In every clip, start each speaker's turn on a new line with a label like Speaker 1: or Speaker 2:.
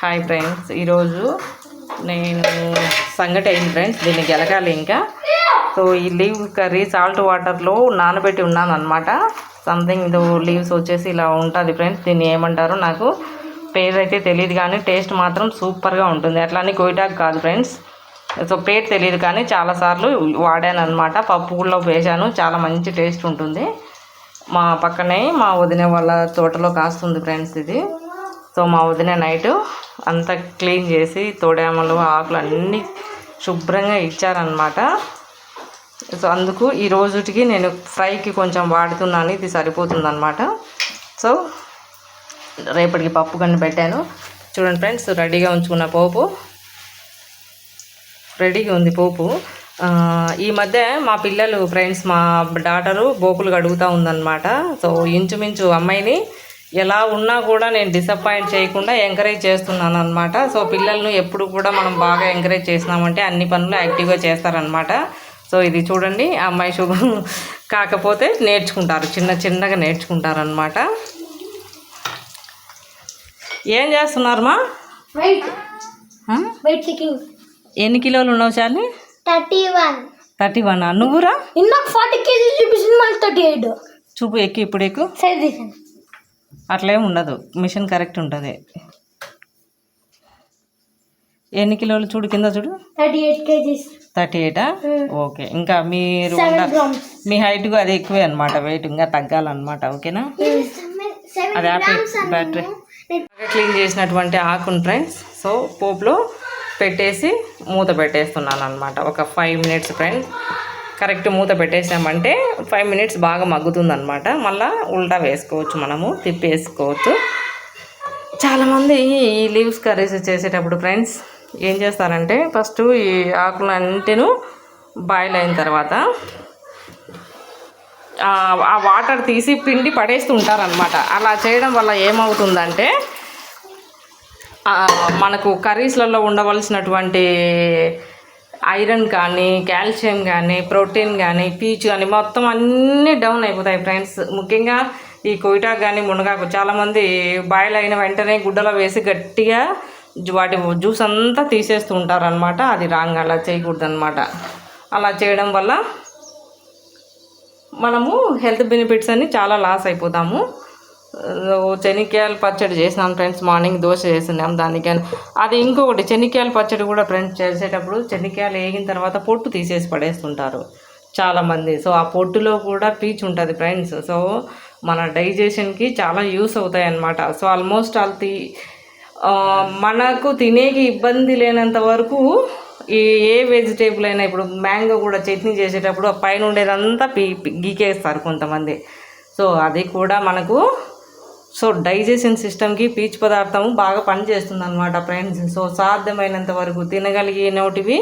Speaker 1: Hi friends ఈరోజు నేను సంగటి అయింది ఫ్రెండ్స్ దీన్ని గెలకాలి ఇంకా. సో ఈ లీవ్ కర్రీ సాల్ట్ వాటర్లో నానబెట్టి ఉన్నాను అనమాట సంథింగ్ ఇది లీవ్స్ వచ్చేసి ఇలా ఉంటుంది ఫ్రెండ్స్ దీన్ని ఏమంటారు నాకు పేరు అయితే తెలియదు కానీ టేస్ట్ మాత్రం సూపర్గా ఉంటుంది. అట్లా అని కోయిటాక్ కాదు ఫ్రెండ్స్ సో పేరు తెలియదు కానీ చాలాసార్లు వాడాను అనమాట పప్పులో వేసాను చాలా మంచి టేస్ట్ ఉంటుంది. మా పక్కనే మా వదిన వాళ్ళ తోటలో కాస్తుంది ఫ్రెండ్స్ ఇది. సో మా వదిన నైట్ అంతా క్లీన్ చేసి తోడేమలు ఆకులు అన్నీ శుభ్రంగా ఇచ్చారనమాట సో అందుకు ఈ రోజుటికి నేను ఫ్రైకి కొంచెం వాడుతున్నాను ఇది సరిపోతుందనమాట సో రేపటికి పప్పు కన్ను పెట్టాను. చూడండి ఫ్రెండ్స్ రెడీగా ఉంచుకున్న పోపు. రెడీగా ఉంది పోపు. ఈ మధ్య మా పిల్లలు ఫ్రెండ్స్ మా డాటరు బోకులు అడుగుతూ ఉందన్నమాట. సో ఇంచుమించు అమ్మాయిని ఎలా ఉన్నా కూడా నేను డిసప్పాయింట్ చేయకుండా ఎంకరేజ్ చేస్తున్నాను అనమాట సో పిల్లల్ని ఎప్పుడు కూడా మనం బాగా ఎంకరేజ్ చేసినామంటే అన్ని పనులు యాక్టివ్గా చేస్తారనమాట సో ఇది చూడండి అమ్మాయి శుభం కాకపోతే నేర్చుకుంటారు చిన్న చిన్నగా నేర్చుకుంటారనమాట ఏం చేస్తున్నారు మా?
Speaker 2: వెయిట్
Speaker 1: ఆ?
Speaker 2: వెయిట్ చెకింగ్
Speaker 1: ఎన్ని కిలోలు ఉన్నావు చాలి
Speaker 2: థర్టీ వన్
Speaker 1: థర్టీ వన్ నువ్వురా?
Speaker 2: ఇందాక ఫార్టీ కేజీ చూపిస్తుంది మళ్ళీ థర్టీ ఎయిట్
Speaker 1: చూపు ఎక్కు ఇప్పుడు ఎక్కు.
Speaker 2: సైజ్ తీసాను
Speaker 1: అట్లేం ఉండదు. మిషన్ కరెక్ట్ ఉంటుంది. ఎన్ని కిలోలు చూడు కింద చూడు?
Speaker 2: Thirty eight kgs.
Speaker 1: థర్టీ ఎయిటా? ఓకే. ఇంకా మీరు మీ హైట్కు అది ఎక్కువే అనమాట వెయిట్ ఇంకా తగ్గాలన్నమాట. ఓకేనా? అది బ్యాటరీ. క్లీన్ చేసినటువంటి ఆకును ఫ్రెండ్స్. సో పోపులో పెట్టేసి మూత పెట్టేస్తున్నాను అనమాట ఒక ఫైవ్ మినిట్స్ ఫ్రెండ్స్ కరెక్ట్ మూత పెట్టేసామంటే ఫైవ్ మినిట్స్ బాగా మగ్గుతుంది అనమాట మళ్ళీ ఉల్టా వేసుకోవచ్చు మనము తిప్పేసుకోవచ్చు. చాలామంది ఈ లీవ్స్ కర్రీస్ చేసేటప్పుడు ఫ్రెండ్స్ ఏం చేస్తారంటే ఫస్ట్ ఈ ఆకులన్నిటిను బాయిల్ అయిన తర్వాత ఆ వాటర్ తీసి పిండి పడేస్తుంటారనమాట అలా చేయడం వల్ల ఏమవుతుందంటే మనకు కర్రీస్లలో ఉండవలసినటువంటి ఐరన్ కానీ కాల్షియం కానీ ప్రోటీన్ కానీ పీచు కానీ మొత్తం అన్నీ డౌన్ అయిపోతాయి ఫ్రెండ్స్. ముఖ్యంగా ఈ కొయిటాకు కానీ మునగాకు చాలామంది బాయిల్ అయిన వెంటనే గుడ్డలో వేసి గట్టిగా వాటి జ్యూస్ అంతా తీసేస్తూ ఉంటారనమాట అది రాంగ్ అలా చేయకూడదు అనమాట అలా చేయడం వల్ల మనము హెల్త్ బెనిఫిట్స్ అన్ని చాలా లాస్ అయిపోతాము. ఆ, పచ్చడి చేసినాం ఫ్రెండ్స్ మార్నింగ్ దోశ చేసినాం దానికని. అది ఇంకొకటి చెనిక్కాయల పచ్చడి కూడా ఫ్రెండ్స్ చేసేటప్పుడు చెనిక్కాయలు వేగిన తర్వాత పొట్టు తీసేసి పడేస్తుంటారు చాలామంది. సో ఆ పొట్టులో కూడా పీచు ఉంటుంది ఫ్రెండ్స్. సో మన డైజెషన్కి చాలా యూస్ అవుతాయి అన్నమాట సో ఆల్మోస్ట్ ఆల్ తీ మనకు తినేకి ఇబ్బంది లేనంత వరకు ఈ ఏ వెజిటేబుల్ అయినా ఇప్పుడు మ్యాంగో కూడా చట్నీ చేసేటప్పుడు ఆ పైన ఉండేదంతా పీ- గీకేస్తారు కొంతమంది. సో అది కూడా మనకు సో డైజెషన్ సిస్టమ్కి పీచు పదార్థం బాగా పనిచేస్తుంది అనమాట ఫ్రెండ్స్. సో సాధ్యమైనంత వరకు తినగలిగినటివి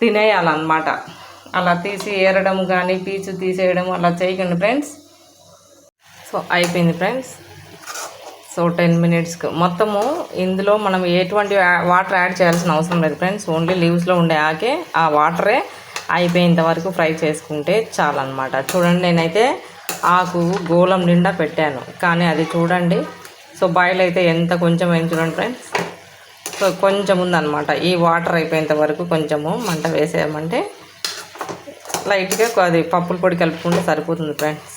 Speaker 1: తినేయాలన్నమాట. అలా తీసి ఏరడం కానీ పీచు తీసేయడం అలా చేయకండి ఫ్రెండ్స్. సో అయిపోయింది ఫ్రెండ్స్. సో టెన్ మినిట్స్కి మొత్తము ఇందులో మనం ఎటువంటి వాటర్ యాడ్ చేయాల్సిన అవసరం లేదు ఫ్రెండ్స్. ఓన్లీ లీవ్స్లో ఉండే ఆకే ఆ వాటరే అయిపోయేంత వరకు ఫ్రై చేసుకుంటే చాలన్నమాట. చూడండి నేనైతే ఆకు గోళం నిండా పెట్టాను. కానీ అది చూడండి. సో బాయిల్ అయితే ఎంత కొంచెం అయింది చూడండి ఫ్రెండ్స్. సో కొంచెం ఉందన్నమాట. ఈ వాటర్ అయిపోయేంత వరకు కొంచెము మంట వేసేయమంటే లైట్గా అది పప్పుల పొడి కలుపుకుంటే సరిపోతుంది ఫ్రెండ్స్.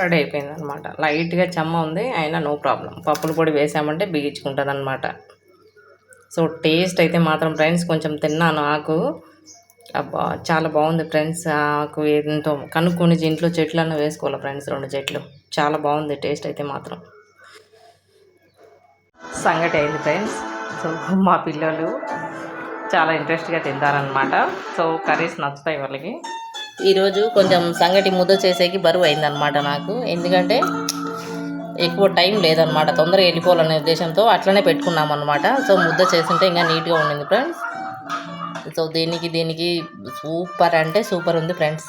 Speaker 1: రెడీ అయిపోయింది అనమాట లైట్గా చెమ్మ ఉంది. అయినా నో ప్రాబ్లం. పప్పుల పొడి వేసామంటే బిగించుకుంటుంది అనమాట సో టేస్ట్ అయితే మాత్రం ఫ్రెండ్స్ కొంచెం తిన్నాను ఆకు. అబ్బా చాలా బాగుంది ఫ్రెండ్స్. ఆకు ఎంతో కనుక్కొని ఇంట్లో చెట్లన్నా వేసుకోవాలి ఫ్రెండ్స్ రెండు చెట్లు? చాలా బాగుంది టేస్ట్ అయితే మాత్రం. సంగటి అయింది ఫ్రెండ్స్. సో మా పిల్లలు చాలా ఇంట్రెస్ట్గా తింటారనమాట సో కర్రీస్ నచ్చుతాయి వాళ్ళకి. ఈరోజు కొంచెం సంగటి ముద్ద చేసేకి బరువు అయిందనమాట నాకు. ఎందుకంటే ఎక్కువ టైం లేదనమాట తొందరగా వెళ్ళిపోవాలనే ఉద్దేశంతో అట్లనే పెట్టుకున్నాం అనమాట సో ముద్ద చేస్తుంటే ఇంకా నీట్గా ఉండింది ఫ్రెండ్స్. సో దీనికి దీనికి సూపర్ అంటే సూపర్ ఉంది ఫ్రెండ్స్.